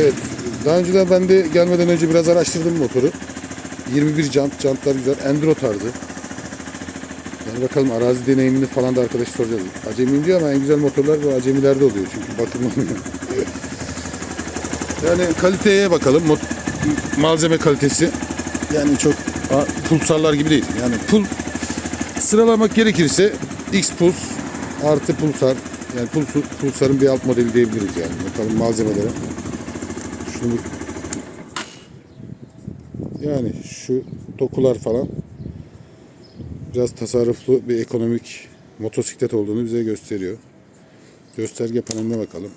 Evet. Daha önceden ben de gelmeden önce biraz araştırdım motoru. 21 jant, jantlar güzel. Enduro tarzı. Yani bakalım arazi deneyimini falan da arkadaş soracağız. Acemiyim diyor ama en güzel motorlar bu acemilerde oluyor çünkü bakım olmuyor. yani kaliteye bakalım. Mot- malzeme kalitesi. Yani çok pulsarlar gibi değil. Yani pul sıralamak gerekirse X Puls artı pulsar. Yani pulsarın bir alt modeli diyebiliriz yani. Bakalım malzemelere. Şunu yani şu dokular falan biraz tasarruflu bir ekonomik motosiklet olduğunu bize gösteriyor. Gösterge paneline bakalım.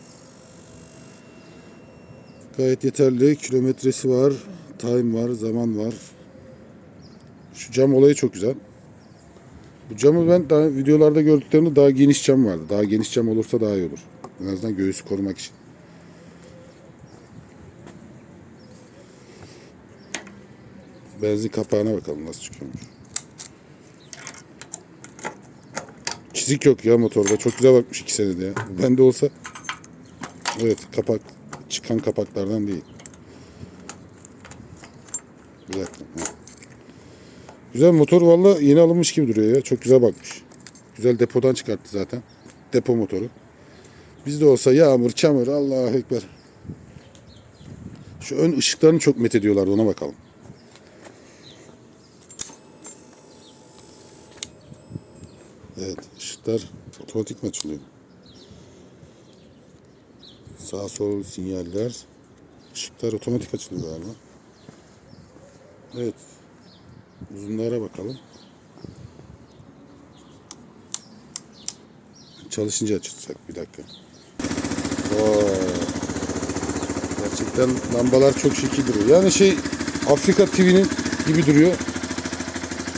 Gayet yeterli. Kilometresi var. Time var. Zaman var. Şu cam olayı çok güzel. Bu camı ben daha videolarda gördüklerimde daha geniş cam vardı. Daha geniş cam olursa daha iyi olur. En azından göğüsü korumak için. Benzin kapağına bakalım nasıl çıkıyormuş. Çizik yok ya motorda. Çok güzel bakmış iki senede ya. Bende olsa evet kapak çıkan kapaklardan değil. Bir dakika. Güzel motor valla yeni alınmış gibi duruyor ya. Çok güzel bakmış. Güzel depodan çıkarttı zaten. Depo motoru. Bizde olsa yağmur, çamur, Allahu Ekber. Şu ön ışıklarını çok met ediyorlardı ona bakalım. Evet ışıklar otomatik mi açılıyor? Sağ sol sinyaller. Işıklar otomatik açılıyor galiba. Evet. Uzunlara bakalım. Çalışınca açılacak bir dakika. Oo. Gerçekten lambalar çok şekil duruyor. Yani şey Afrika TV'nin gibi duruyor.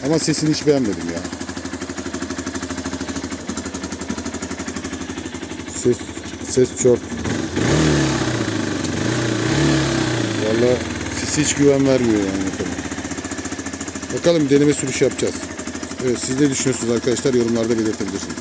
Ama sesini hiç beğenmedim ya. Ses ses çok. Valla sesi hiç güven vermiyor yani. Bakalım. Deneme sürüş yapacağız. Evet siz ne düşünüyorsunuz arkadaşlar yorumlarda belirtebilirsiniz.